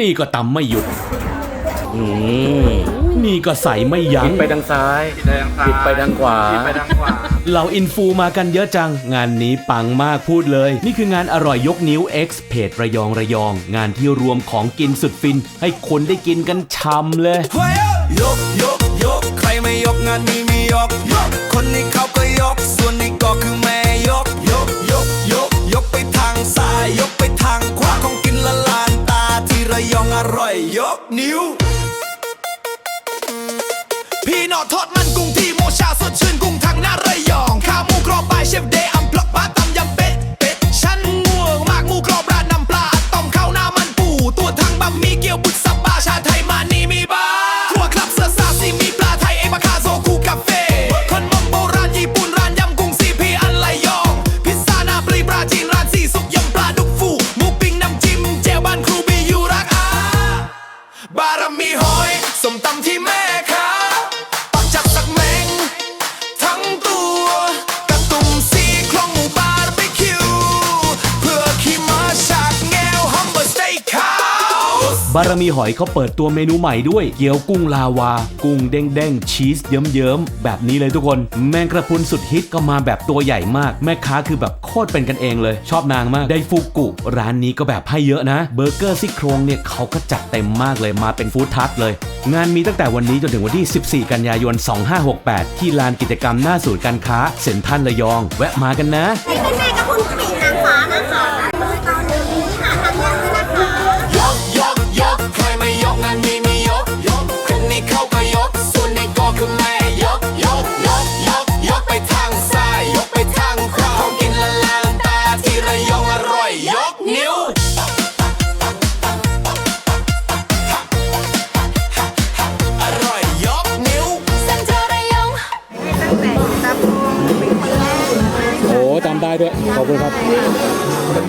นี่ก็ตำไม่หยุดอืมนี่ก็ใส่ไม่ยั้ผิงดไปทางซ้ายผิดไปทางขวาผิดไปทางขวา เราอินฟูมากันเยอะจัง งานนี้ปังมากพูดเลย นี่คืองานอร่อยยกนิ้ว X เพจระยองระยอง งานที่รวมของกินสุดฟิน ให้คนได้กินกันช่ำเลย ยกยกยกใครไม่ยกงานนี้ไม่ยกยกคนนี้เขาก็ ยกนิ้ว พี่หนอทอดมันกุ้งที่โมชาสดชื่นกุ้งทางหน้าระยองข้าวหมูกรอบบายเชฟเดย์อัมพลักปลาตำยำเป็ดเป็ดฉันง่วงมากหมูกรอบราดน้ำปลาต้มข้าวหน้ามันปู ตัวทางบะหมี่เกี๊ยวบุษ หอยสมตำที่แม่ บารมีหอยเขาเปิดตัวเมนูใหม่ด้วย เกี๊ยวกุ้งลาวา กุ้งเด้งเด้งๆ ชีสเยิ้มๆ แบบนี้เลยทุกคน แมงกระพุนสุดฮิตก็มาแบบตัวใหญ่มาก แม่ค้าคือแบบโคตรเป็นกันเองเลย ชอบนางมาก ไดฟูกุ ร้านนี้ก็แบบให้เยอะนะ เบอร์เกอร์ซี่โครงเนี่ยเขาก็จัดเต็มมากเลยมาเป็นฟู้ดทัคเลย งานมีตั้งแต่วันนี้จนถึงวันที่ 14 กันยายน 2568 ที่ลานกิจกรรมหน้าศูนย์การค้าเซ็นทรัลระยอง แวะมากันนะ ด้วยขอบคุณครับ